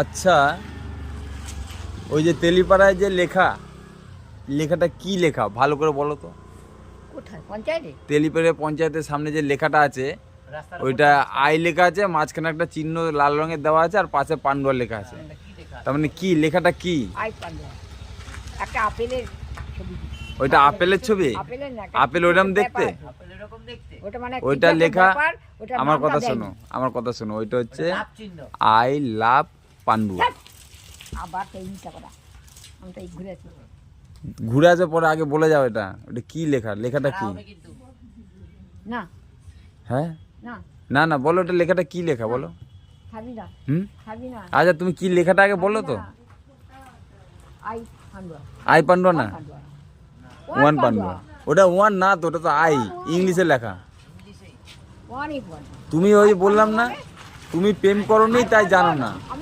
আচ্ছা ওই যে তেলিপাড়ায় যে লেখা লেখাটা কি লেখা? ভালো করে বলো তো। কোথায়? পঞ্চায়েতে? তেলিপাড়া পঞ্চায়েতের সামনে যে লেখাটা আছে ওইটা আই লেখা আছে মাঝখানে একটা চিহ্ন লাল রঙের দেওয়া আছে আর পাশে পান্ডুয়া লেখা আছে। তার মানে কি? লেখাটা কি? আই পান্ডা একটা আপেলের ছবি ওইটা আপেলের ছবি। আপেল ওইরকম দেখতে। মানে ওইটা লেখা আমার কথা শোনো আমার কথা শোনো ওইটা হচ্ছে আই লাভ ধ্যাৎ, আবার তো আমি ঘুরে আসে পরে আগে বলে যাও এটা। ওটা কি লেখা? লেখাটা কি? না। হ্যাঁ? না। না না বলো ওটা লেখাটা কি লেখা বলো। হুম? আচ্ছা তুমি কি লেখাটা আগে বলো তো? আই পান্ডুয়া। না? ওয়ান পান্ডুয়া। ওটা ওয়ান না তো ওটা তো আই। ইংলিশে লেখা। তুমি ওই বললাম না? তুমি প্রেম করনি তাই জানো না।